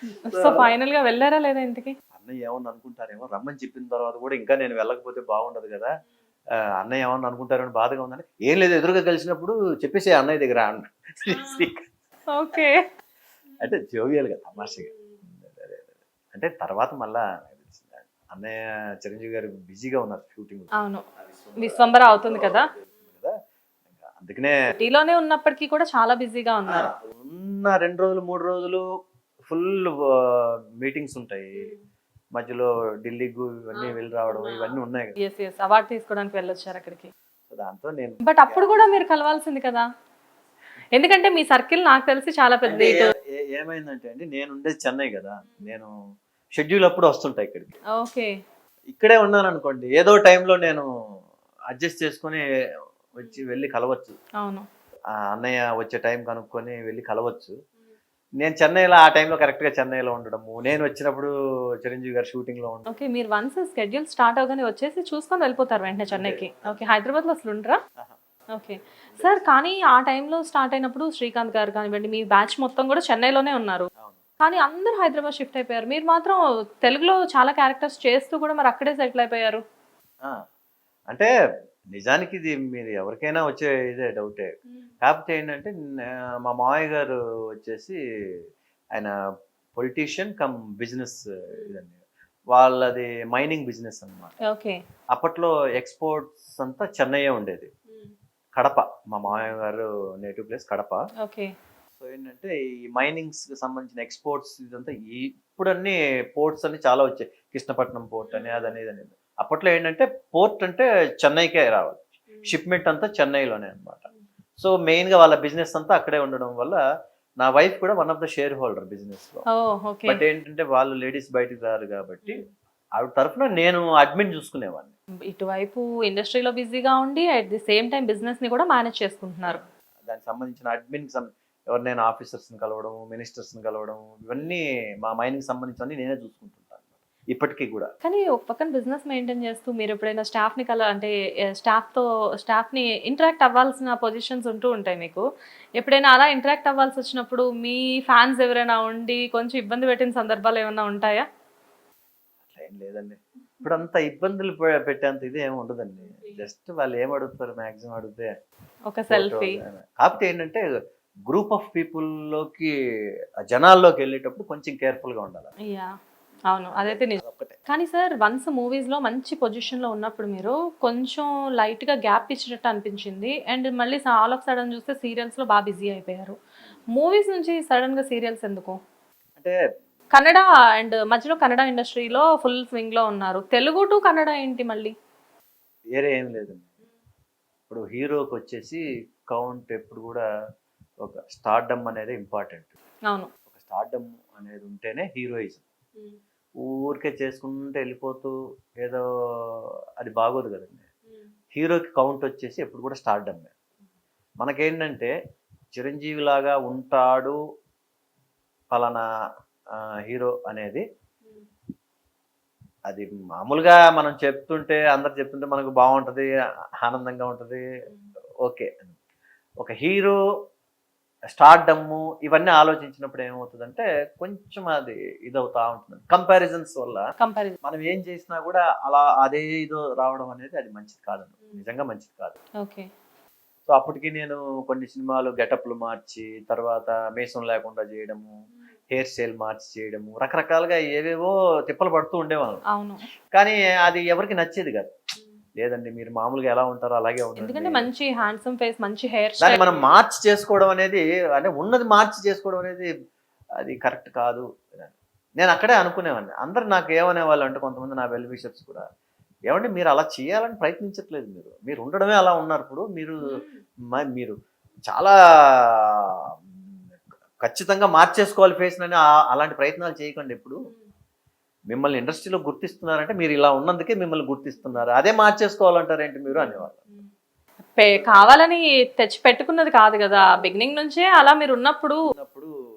So ఫైనల్గా వెళ్ళారా లేదా ఇంటికి అన్నయ్య ఏమన్నా అనుకుంటారేమో రమ్మని చెప్పిన తర్వాత కూడా ఇంకా నేను వెళ్ళకపోతే బాగుండదు కదా. అన్నయ్య ఏమన్నా అనుకుంటారని బాధగా ఉందని ఏం లేదు ఎదురుగా కలిసినప్పుడు చెప్పేసి అన్నయ్య దగ్గర ఓకే. అంటే జోవియల్గా తమాషగా. అంటే తర్వాత మళ్ళా అన్నయ్య చిరంజీవి గారు బిజీగా ఉన్నారు షూటింగ్. అవును. విశ్వంబర అవుతుంది కదా. కదా. అందుకనే టీలోనే ఉన్నప్పటికీ కూడా చాలా బిజీగా ఉన్నారు. ఉన్న రెండు రోజులు మూడు రోజులు ఫుల్ మీటింగ్స్ ఉంటాయి. మధ్యలో ఢిల్లీకి ఇవన్నీ వెళ్ళి రావడం ఇవన్నీ ఉన్నాయి కదా. అవార్డు తీసుకోవడానికి వెళ్ళొచ్చారు అక్కడికి. దాంతో నేను బట్ అప్పుడు కూడా మీరు కలవాల్సింది కదా. ఎందుకంటే మీ సర్కిల్ నాకు తెలిసి చాలా పెద్ద ఏమైందంటే అండి నేను ఉండేది చెన్నై కదా. నేను షెడ్యూల్ అప్పుడు వస్తుంటా ఇక్కడికి. ఓకే. ఇక్కడే ఉన్నాను అనుకోండి ఏదో టైంలో నేను అడ్జస్ట్ చేసుకొని వచ్చి వెళ్ళి కలవచ్చు. అవును. అన్నయ్య వచ్చే టైం కనుక్కొని వెళ్ళి కలవచ్చు. నేను చెన్నైలో ఆ టైంలో కరెక్ట్గా చెన్నైలో ఉండడము. నేను వచ్చినప్పుడు చిరంజీవి గారు షూటింగ్లో ఉండడం. ఓకే మీరు వన్స్ షెడ్యూల్ స్టార్ట్ అవగానే వచ్చేసి చూసుకొని వెళ్ళిపోతారు వెంటనే చెన్నైకి. ఓకే హైదరాబాద్లో అసలు ఉండరా. ఓకే. సార్ కానీ ఆ టైంలో స్టార్ట్ అయినప్పుడు శ్రీకాంత్ గారు కానివ్వండి మీ బ్యాచ్ మొత్తం కూడా చెన్నైలోనే ఉన్నారు. కానీ అందరూ హైదరాబాద్ షిఫ్ట్ అయిపోయారు. మీరు మాత్రం తెలుగులో చాలా క్యారెక్టర్స్ చేస్తూ కూడా మరి అక్కడే సెటిల్ అయిపోయారు. అంటే నిజానికి ఇది మీరు ఎవరికైనా వచ్చే ఇదే డౌటే. కాకపోతే ఏంటంటే మా మామయ్య గారు వచ్చేసి ఆయన పొలిటీషియన్ కమ్ బిజినెస్ ఇదండి. వాళ్ళది మైనింగ్ బిజినెస్ అన్నమాట. ఓకే. అప్పట్లో ఎక్స్పోర్ట్స్ అంతా చెన్నైయే ఉండేది. కడప మా మామయ్య గారు native place Kadapa. Okay. So ఏంటంటే ఈ మైనింగ్స్కి సంబంధించిన ఎక్స్పోర్ట్స్ ఇదంతా ఈ ఇప్పుడు అన్ని పోర్ట్స్ అన్ని చాలా వచ్చాయి. కృష్ణపట్నం పోర్ట్ అని అదని ఇదని. అప్పట్లో ఏంటంటే పోర్ట్ అంటే చెన్నైకే రావాలి. షిప్మెంట్ అంతా చెన్నైలోనే అన్నమాట. సో మెయిన్గా వాళ్ళ బిజినెస్ అంతా అక్కడే ఉండడం వల్ల నా వైఫ్ కూడా one of the share holder బిజినెస్లో బట్ ఏంటంటే వాళ్ళు లేడీస్ బయటికి రారు కాబట్టి ఆవిడ తరఫున నేను అడ్మిన్ చూసుకునేవాడిని. ఇటువైపు ఇండస్ట్రీలో బిజీగా ఉండి అట్ ది సేమ్ టైం బిజినెస్ని కూడా మేనేజ్ చేసుకుంటున్నారు. దానికి సంబంధించిన అడ్మిన్ ఎవరినైనా ఆఫీసర్స్ని కలవడం మినిస్టర్స్ని కలవడం ఇవన్నీ మా మైనింగ్ సంబంధించినవి నేనే చూసుకుంటుంటాను ఇప్పటికీ కూడా. కానీ ఒక పక్కన బిజినెస్ మెయింటైన్ చేస్తూ మీరు ఎప్పుడైనా staff ని కల అంటే స్టాఫ్తో స్టాఫ్ని ఇంటరాక్ట్ అవ్వాల్సిన పొజిషన్స్ ఉంటూ ఉంటాయి మీకు. ఎప్పుడైనా అలా ఇంటరాక్ట్ అవ్వాల్సి వచ్చినప్పుడు మీ ఫ్యాన్స్ ఎవరైనా ఉండి కొంచెం ఇబ్బంది పెట్టిన సందర్భాలు ఏమైనా ఉంటాయా? ఏం లేదండి. ఇప్పుడు అంత ఇబ్బందులు పెట్టేంత ఇది ఏమి ఉండదండి. జస్ట్ వాళ్ళు ఏం అడుగుతారు మాక్సిమం అడిగితే ఒక సెల్ఫీ. కాకపోతే ఏంటంటే గ్రూప్ ఆఫ్ పీపుల్లోకి జనాల్లోకి వెళ్ళేటప్పుడు కొంచెం కేర్ఫుల్గా ఉండాలి అవును అదైతే నిజం. కానీ సార్ వన్స్ మూవీస్లో మంచి పొజిషన్లో ఉన్నప్పుడు మీరు కొంచెం లైట్గా గ్యాప్ ఇచ్చినట్టు అనిపించింది. అండ్ మళ్ళీ ఆల్ ఆఫ్ సడన్ చూస్తే సీరియల్స్లో బాగా బిజీ అయిపోయారు. మూవీస్ నుంచి సడన్గా సీరియల్స్ ఎందుకు? అంటే కన్నడ అండ్ మధ్యలో కన్నడ ఇండస్ట్రీలో ఫుల్ స్వింగ్లో ఉన్నారు. తెలుగు టు కన్నడ ఏంటి మళ్ళీ? వేరే ఏం లేదండి ఇప్పుడు హీరోకి వచ్చేసి కౌంట్ ఎప్పుడు కూడా ఒక స్టార్డమ్ అనేది ఇంపార్టెంట్ అవును. ఒక స్టార్డమ్ అనేది ఉంటేనే హీరోయిజం ఊరికే చేసుకుంటూ వెళ్ళిపోతూ ఏదో అది బాగోదు కదండి. హీరోకి కౌంట్ వచ్చేసి ఎప్పుడు కూడా స్టార్డమ్ మనకేంటంటే చిరంజీవి లాగా ఉంటాడు పలానా హీరో అనేది. అది మామూలుగా మనం చెప్తుంటే అందరు చెప్తుంటే మనకు బాగుంటుంది ఆనందంగా ఉంటుంది. ఓకే. ఒక హీరో స్టార్డమ్ము ఇవన్నీ ఆలోచించినప్పుడు ఏమవుతుందంటే కొంచెం అది ఇదవుతా ఉంటుంది కంపారిజన్స్ వల్ల కంపారిజన్ మనం ఏం చేసినా కూడా అలా అదే ఇదో రావడం అనేది అది మంచిది కాదండి. నిజంగా మంచిది కాదు. ఓకే. సో అప్పటికి నేను కొన్ని సినిమాలు గెటప్లు మార్చి తర్వాత మేసం లేకుండా చేయడము హెయిర్ స్టైల్ మార్చి చేయడము రకరకాలుగా ఏవేవో తిప్పలు పడుతూ ఉండేవాళ్ళం. అవును. కానీ అది ఎవరికి నచ్చేది కాదు. లేదండి మీరు మామూలుగా ఎలా ఉంటారో అలాగే ఎందుకంటే ఉండండి మంచి హ్యాండ్సమ్ ఫేస్ మంచి హెయిర్ దాన్ని స్టైల్ మనం మార్చి చేసుకోవడం అనేది అంటే ఉన్నది మార్చి చేసుకోవడం అనేది అది కరెక్ట్ కాదు. నేను అక్కడే అనుకునేవాడిని. అందరు నాకు ఏమనేవాళ్ళు అంటే కొంతమంది నా వెల్ విషర్స్ కూడా ఏమంటే మీరు అలా చేయాలని ప్రయత్నించట్లేదు మీరు. మీరు ఉండడమే అలా ఉన్నారు ఇప్పుడు. మీరు మీరు చాలా ఖచ్చితంగా మార్చేసుకోవాలి ఫేస్ అని అలాంటి ప్రయత్నాలు చేయకండి ఎప్పుడు మిమ్మల్ని ఇండస్ట్రీలో గుర్తిస్తున్నారంటే మీరు ఇలా ఉన్నందుకే మిమ్మల్ని గుర్తిస్తున్నారు. అదే మార్చేసుకోవాలంటారేంటి మీరు అనేవాళ్ళు? కావాలని తెచ్చి పెట్టుకున్నది కాదు కదా. బిగినింగ్ నుంచే అలా మీరు ఉన్నప్పుడు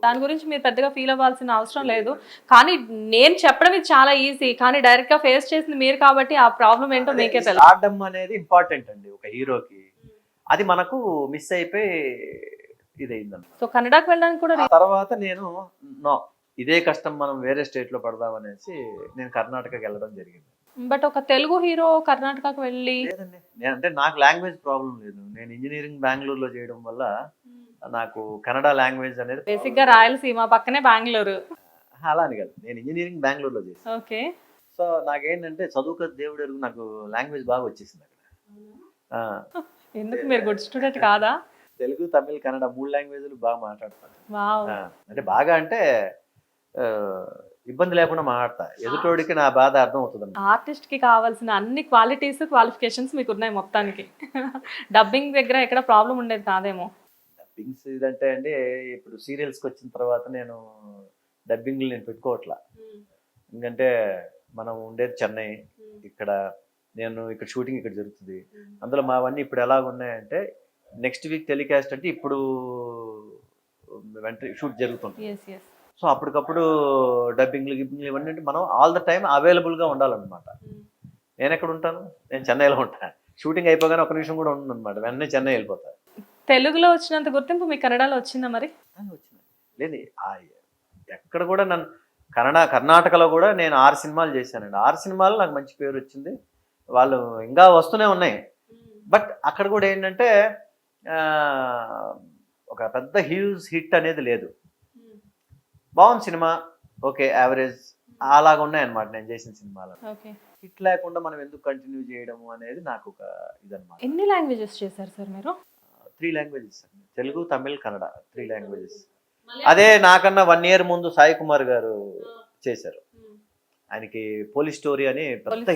దాని గురించి మీరు పెద్దగా ఫీల్ అవ్వాల్సిన అవసరం లేదు. కానీ నేను చెప్పడం ఇది చాలా ఈజీ. కానీ డైరెక్ట్గా ఫేస్ చేసింది మీరు కాబట్టి ఆ ప్రాబ్లం ఏంటో మీకే తెలుసు అనేది ఇంపార్టెంట్ అండి ఒక హీరోకి. అది మనకు మిస్ అయిపోయి ఇదైందన్నమాట సో కన్నడకు వెళ్ళడానికి కూడా తర్వాత నేను నో ఇదే కష్టం మనం వేరే స్టేట్లో పడదాం అనేసి నేను కర్ణాటకకి వెళ్ళడం జరిగింది. బట్ ఒక తెలుగు హీరో కర్ణాటకకు వెళ్ళి లేదండి. నేను అంటే నాకు లాంగ్వేజ్ ప్రాబ్లం లేదు. నేను ఇంజనీరింగ్ బెంగళూరులో చేయడం వల్ల నాకు కన్నడ లాంగ్వేజ్ అనేది బేసిక్గా రాయలసీమ పక్కనే బెంగళూరు. అలా అని కాదు. నేను ఇంజనీరింగ్ బెంగళూరులో చేశాను. ఓకే. సో నాకేంటంటే చదువుక దేవుడు ఎరుగు నాకు లాంగ్వేజ్ బాగా వచ్చేసింది అక్కడ. ఆ, ఎందుకు మీరు గుడ్ స్టూడెంట్ కాదా? తెలుగు తమిళ్ కన్నడ మూడు లాంగ్వేజ్లు బాగా మాట్లాడతాను. వావ్. ఆ, అంటే బాగా అంటే ఇబ్బంది లేకుండా మాట్లాడతా. ఎదుటోడికి నా బాధ అర్థం అవుతుంది ఆర్టిస్ట్కి కావాల్సిన అన్ని క్వాలిటీస్ క్వాలిఫికేషన్స్ మీకు ఉన్నాయి మొత్తానికి. డబ్బింగ్ దగ్గర ఎక్కడ ప్రాబ్లం ఉండేది కాదేమో. డబ్బింగ్స్ ఇదంటే అండి ఇప్పుడు సీరియల్స్కి వచ్చిన తర్వాత నేను డబ్బింగ్లు నేను పెట్టుకోవట్లా. ఎందుకంటే మనం ఉండేది చెన్నై. ఇక్కడ నేను ఇక్కడ షూటింగ్ ఇక్కడ జరుగుతుంది. అందులో మావన్నీ ఇప్పుడు ఎలాగ ఉన్నాయంటే నెక్స్ట్ వీక్ టెలికాస్ట్ అంటే ఇప్పుడు వెంటనే షూట్ జరుగుతుంది. సో అప్పటికప్పుడు డబ్బింగ్లు గిబ్బింగ్లు ఇవన్నీ మనం ఆల్ ద టైం అవైలబుల్గా ఉండాలన్నమాట. నేను ఎక్కడ ఉంటాను నేను చెన్నైలో ఉంటాను షూటింగ్ అయిపోగానే ఒక నిమిషం కూడా ఉండను అనమాట వెంటనే చెన్నై వెళ్ళిపోతాను తెలుగులో వచ్చినంత గుర్తింపు మీ కన్నడలో వచ్చిందా మరి? వచ్చింది. లేదు ఎక్కడ కూడా నన్ను కన్నడ కర్ణాటకలో కూడా నేను ఆరు సినిమాలు చేశానండి. ఆరు సినిమాలు నాకు మంచి పేరు వచ్చింది. వాళ్ళు ఇంకా వస్తూనే ఉన్నాయి. బట్ అక్కడ కూడా ఏంటంటే ఒక పెద్ద హ్యూజ్ హిట్ అనేది లేదు. బాగుంది సినిమా. ఓకే యావరేజ్ అలాగా ఉన్నాయన్నమాట నేను చేసిన సినిమాలు. హిట్ లేకుండా మనం ఎందుకు కంటిన్యూ చేయడము అనేది నాకు ఒక ఇదన్నమాట. ఎన్ని లాంగ్వేజెస్ చేశారు సార్ మీరు? Three languages Telugu Tamil Kannada three languages అదే నాకన్నా వన్ ఇయర్ ముందు సాయి కుమార్ గారు చేశారు. ఆయనకి పోలీస్ స్టోరీ అని పెద్ద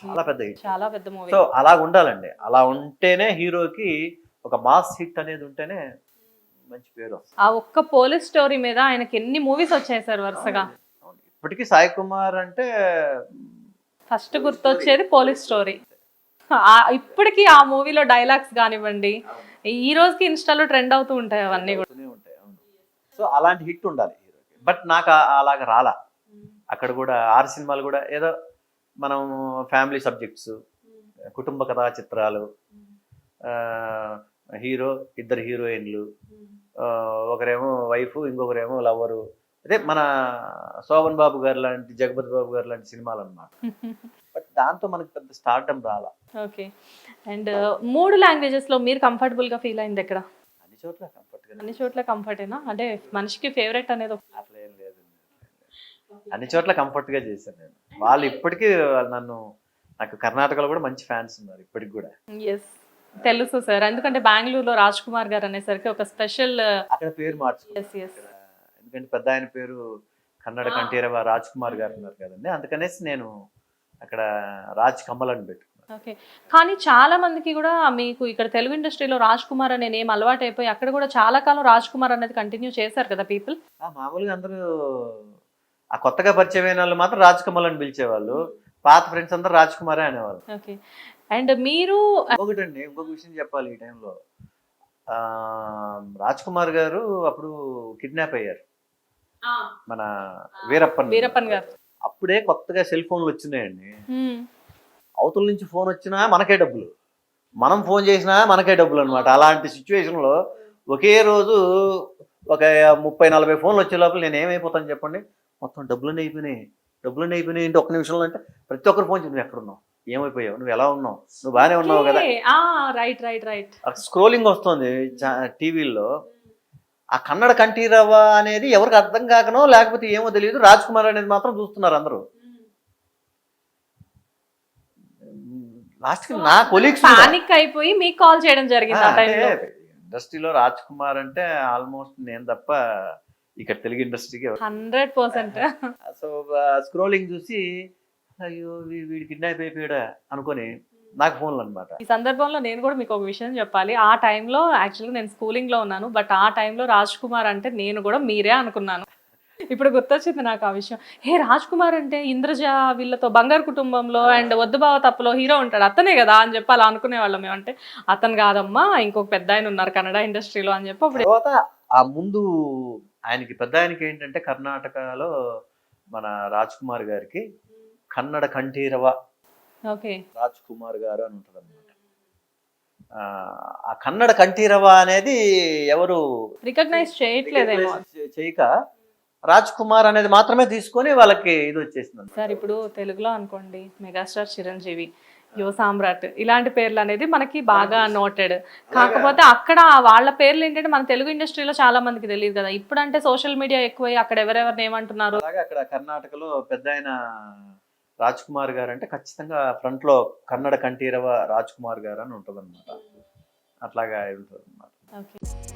చాలా పెద్ద హిట్ చాలా పెద్ద సో అలా ఉండాలండి అలా ఉంటేనే హీరోకి ఒక మాస్ హిట్ అనేది ఉంటేనే మంచి పేరు ఆ ఒక్క పోలీస్ స్టోరీ మీద ఆయనకి ఎన్ని మూవీస్ వచ్చాయి సార్ వరుసగా. ఇప్పటికీ సాయి కుమార్ అంటే ఫస్ట్ గుర్తొచ్చేది పోలీస్ స్టోరీ. ఇప్పటికీ ఆ మూవీలో డైలాగ్స్ కానివ్వండి ఈ రోజుకి ఇన్స్టాలో ట్రెండ్ అవుతూ ఉంటాయి అవన్నీ కూడా. ఉంటాయి సో అలాంటి హిట్ ఉండాలి బట్ నాకు అలాగ రాలా. అక్కడ కూడా ఆరు సినిమాలు కూడా ఏదో మనం ఫ్యామిలీ సబ్జెక్ట్స్ కుటుంబ కథా చిత్రాలు హీరో ఇద్దరు హీరోయిన్లు. ఒకరేమో వైఫ్ ఇంకొకరేమో లవరు. అదే మన శోభన్ బాబు గారు లాంటి జగపతి బాబు గారు లాంటి సినిమాలు అన్నమాట బట్ దాంతో మనకి పెద్ద స్టార్టమ్ రాలా. ఓకే. అండ్ మూడు లాంగ్వేజెస్లో మీరు కంఫర్టబుల్గా ఫీల్ అయింది ఎక్కడ? అన్ని చోట్ల కంఫర్ట్ అన్ని చోట్ల కంఫర్టేనా? అంటే మనిషికి ఫేవరెట్ అనేది అట్లా ఏం లేదు అన్ని చోట్ల కంఫర్ట్గా చేశాను నేను. వాళ్ళు ఇప్పటికీ నన్ను నాకు కర్ణాటకలో కూడా మంచి ఫ్యాన్స్ ఉన్నారు ఇప్పటికి కూడా. ఎస్ తెలుసు సార్. ఎందుకంటే బెంగళూరులో రాజ్ కుమార్ గారు అనేసరికి ఒక స్పెషల్ అక్కడ పేరు ఎస్ ఎందుకంటే పెద్ద ఆయన పేరు కన్నడ కంఠీరవ రాజ్ కుమార్ గారు ఉన్నారు కదండి. అందుకనేసి నేను అక్కడ రాజ్ కమల్ అని పెట్టుకున్నాను. ఓకే కానీ చాలా మందికి కూడా మీకు ఇక్కడ తెలుగు ఇండస్ట్రీలో రాజ్ కుమార్ అనే నేమ్ అలవాటు అయిపోయి అక్కడ కూడా చాలా కాలం రాజ్ కుమార్ అనేది కంటిన్యూ చేశారు కదా పీపుల్ ఆ మామూలుగా అందరూ ఆ కొత్తగా పరిచయం అయిన వాళ్ళు మాత్రం రాజ్ కమల్ అని పిలిచేవాళ్ళు. పాత ఫ్రెండ్స్ అందరూ రాజ్ కుమారే అనేవాళ్ళు. ఓకే అండ్ మీరు ఇంకొకటండి ఇంకొక విషయం చెప్పాలి ఈ టైంలో రాజ్ కుమార్ గారు అప్పుడు కిడ్నాప్ అయ్యారు. మన వీరప్పన్ వీరప్పన్ గారు. అప్పుడే కొత్తగా సెల్ ఫోన్లు వచ్చినాయండి. అవతల నుంచి ఫోన్ వచ్చినా మనకే డబ్బులు. మనం ఫోన్ చేసినా మనకే డబ్బులు అనమాట అలాంటి సిచ్యువేషన్లో ఒకే రోజు ఒక ముప్పై నలభై ఫోన్లు వచ్చే లోపల నేను ఏమైపోతాను చెప్పండి? మొత్తం డబ్బులన్నీ అయిపోయినాయి. డబ్బులన్నీ అయిపోయినాయి ఏంటి ఒక్క నిమిషంలో అంటే ప్రతి ఒక్కరు ఫోన్ చేసి నువ్వు ఎక్కడున్నావు? ఏమైపోయావు? నువ్వు ఎలా ఉన్నావు? నువ్వు బాగానే ఉన్నావు కదా? రైట్ రైట్ రైట్ స్క్రోలింగ్ వస్తుంది టీవీల్లో. ఆ కన్నడ కంఠీరవ అనేది ఎవరికి అర్థం కాకనో లేకపోతే ఏమో తెలియదు. రాజ్ కుమార్ అనేది మాత్రం చూస్తున్నారు అందరూ. లాస్ట్కి నా కొలీగ్స్ పానిక్ అయిపోయి మీకు కాల్ చేయడం జరిగింది ఇండస్ట్రీలో రాజ్ కుమార్ అంటే ఆల్మోస్ట్ నేను తప్ప ఇక్కడ తెలుగు ఇండస్ట్రీకి హండ్రెడ్ పర్సెంట్. సో స్క్రోలింగ్ చూసి అయ్యో వీడి కిడ్నాప్ అయిపోయాడా అనుకొని నాకు ఫోన్లు అనమాట ఈ సందర్భంలో నేను కూడా మీకు ఒక విషయం చెప్పాలి. ఆ టైంలో యాక్చువల్గా నేను స్కూలింగ్లో ఉన్నాను బట్ ఆ టైంలో రాజ్ కుమార్ అంటే నేను కూడా మీరే అనుకున్నాను. ఇప్పుడు గుర్తొచ్చింది నాకు ఆ విషయం. హే రాజ్ కుమార్ అంటే ఇంద్రజ వీళ్ళతో బంగారు కుటుంబంలో అండ్ వద్దు బావ తప్పులో హీరో ఉంటాడు అతనే కదా అని చెప్పి అలా అనుకునే వాళ్ళం మేమంటే అతను కాదమ్మా ఇంకొక పెద్ద ఆయన ఉన్నారు కన్నడ ఇండస్ట్రీలో అని చెప్పి అప్పుడు తర్వాత ఆ ముందు ఆయనకి పెద్ద ఆయనకి ఏంటంటే కర్ణాటకలో మన రాజ్ కుమార్ గారికి కన్నడ కంఠీరవ ఓకే. రాజ్ కుమార్ గారు అని ఉంటుంది అనమాట ఆ కన్నడ కంఠీరవ అనేది ఎవరు రికగ్నైజ్ చేయట్లేదేమో. చే- చేయక రాజ్ కుమార్ అనేది మాత్రమే తీసుకొని వాళ్ళకి ఇది వచ్చేసింది సార్ ఇప్పుడు తెలుగులో అనుకోండి మెగాస్టార్ చిరంజీవి యువ సామ్రాట్ ఇలాంటి పేర్లు అనేది మనకి బాగా నోటెడ్. కాకపోతే అక్కడ వాళ్ళ పేర్లు ఏంటంటే మన తెలుగు ఇండస్ట్రీలో చాలా మందికి తెలియదు కదా. ఇప్పుడు అంటే సోషల్ మీడియా ఎక్కువై అక్కడ ఎవరెవరిని ఏమంటున్నారు? అక్కడ కర్ణాటకలో పెద్ద రాజ్ కుమార్ గారు అంటే ఖచ్చితంగా ఫ్రంట్లో కన్నడ కంఠీరవ రాజ్ కుమార్ గారు అని ఉంటుంది అనమాట అట్లాగా ఉంటుంది అనమాట